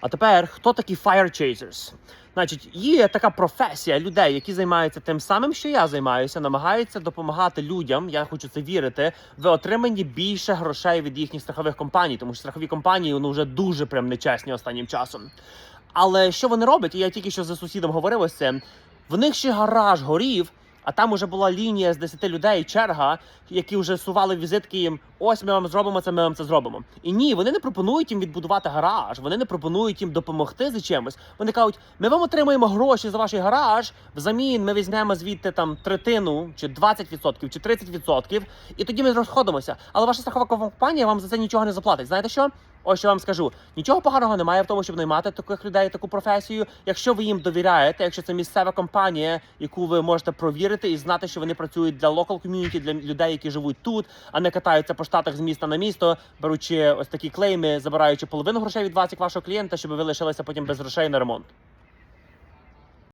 А тепер хто такі fire chasers? Значить, є така професія людей, які займаються тим самим, що я займаюся, намагаються допомагати людям. Я хочу це вірити, в отриманні більше грошей від їхніх страхових компаній, тому що страхові компанії ну вже дуже прям нечесні останнім часом. Але що вони роблять? І я тільки що за сусідом говорив ось це. В них ще гараж горів, а там уже була лінія з 10 людей, черга, які вже сували візитки їм. Ось ми вам зробимо це, ми вам це зробимо. І ні, вони не пропонують їм відбудувати гараж, вони не пропонують їм допомогти з чимось. Вони кажуть, ми вам отримаємо гроші за ваш гараж. Взамін ми візьмемо звідти там третину, чи 20%, чи 30%, і тоді ми розходимося. Але ваша страхова компанія вам за це нічого не заплатить. Знаєте що? Ось що вам скажу: нічого поганого немає в тому, щоб наймати таких людей, таку професію. Якщо ви їм довіряєте, якщо це місцева компанія, яку ви можете провірити і знати, що вони працюють для локал ком'юніті, для людей, які живуть тут, а не катаються по штатах з міста на місто, беручи ось такі клейми, забираючи половину грошей від вас, як вашого клієнта, щоб ви лишилися потім без грошей на ремонт.